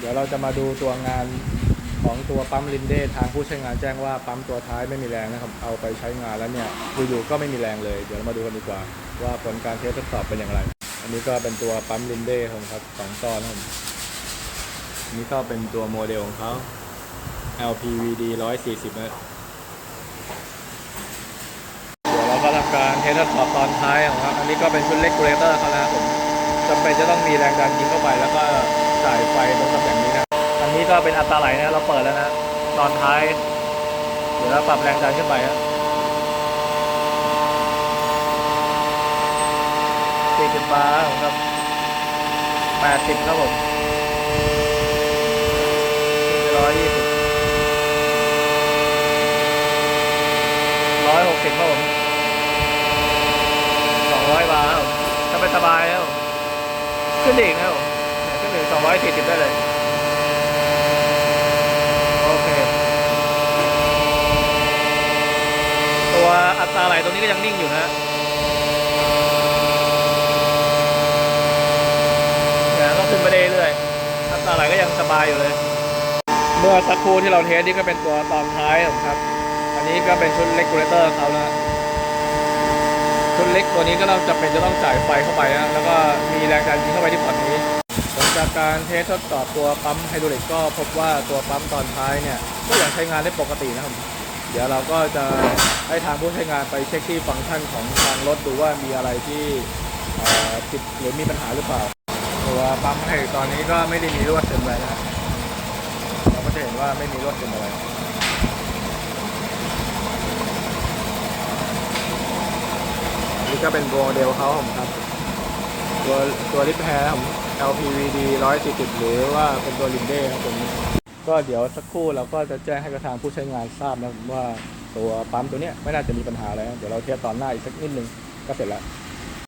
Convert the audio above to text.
เดี๋ยวเราจะมาดูตัวงานของตัวปั๊มลินเดทางผู้ใช้งานแจ้งว่าปั๊มตัวท้ายไม่มีแรงนะครับ เอาไปใช้งานแล้วเนี่ยอยู่ๆก็ไม่มีแรงเลย เดี๋ยวเรามาดูกันดีกว่า ว่าผลการเทสทดสอบเป็นอย่างไร อันนี้ก็เป็นตัวปั๊มลินเดของครับสองตอนนะครับนนี้ก็เป็นตัวโมเดลของเขา LPVD 140นะเดี๋ยวเราก็ทำการเทสทดสอบตอนท้ายของครับ อันนี้ก็เป็นชุดเล็กูเลเตอร์เขานะครับผมจำเป็นจะต้องมีแรงดันยิงเข้าไปแล้วก็จ่ายไฟตรงตำแหน่งนี้นะ อันนี้ก็เป็นอัตราไหลนะเราเปิดแล้วนะ ตอนท้าย เดี๋ยวเราปรับแรงดันขึ้นไปครับ40บาร์ครับ80ครับผมร้อยยี่สิบร้อยหกสิบครับผมสองร้อยบาร์ครับผมถ้าเป็นสบายแล้วขึ้นอีกนะครับผมเนี่ยขึ้นถึงสองร้อยสี่สิบได้เลย โอเค ตัวอัตราไหลตรงนี้ก็ยังนิ่งอยู่นะนี่ยก็ขึ้นไปเรื่อยๆอัตราไหลก็ยังสบายอยู่เลย เมื่อสักครู่ที่เราเทสนี่ก็เป็นตัวตอนท้ายครับ อันนี้ก็เป็นชุดเลกูเลเตอร์เขานะชุดเล็กตัวนี้ก็ต้องจำเป็นจะต้องจ่ายไฟเข้าไปนะแล้วก็มีแรงดันยิงเข้าไปที่พอร์ตนี้ผลจากการเทสทดสอบตัวปั๊มไฮดรอลิกก็พบว่าตัวปั๊มตอนท้ายเนี่ยก็ยังใช้งานได้ปกตินะครับ เดี๋ยวเราก็จะให้ทางผู้ใช้งานไปเช็คที่ฟังก์ชันของทางรถดูว่ามีอะไรที่ติดหรือมีปัญหาหรือเปล่า ตัวปั๊มไฮตอนนี้ก็ไม่ได้มีรั่วซึมอะไรนะเราก็จะเห็นว่าไม่มีรั่วซึมอะไรนี่ก็เป็นโมเดลเขาผมครับ ตัวตัวริปแพร์ผม LPVD 140หรือว่าเป็นตัวลินเด้ครับผม ก็เดี๋ยวสักครู่เราก็จะแจ้งให้กระทางผู้ใช้งานทราบนะว่าตัวปั๊มตัวเนี้ยไม่น่าจะมีปัญหาอะไรนะเดี๋ยวเราเทสตอนหน้าอีกสักนิดนึงก็เสร็จแล้ว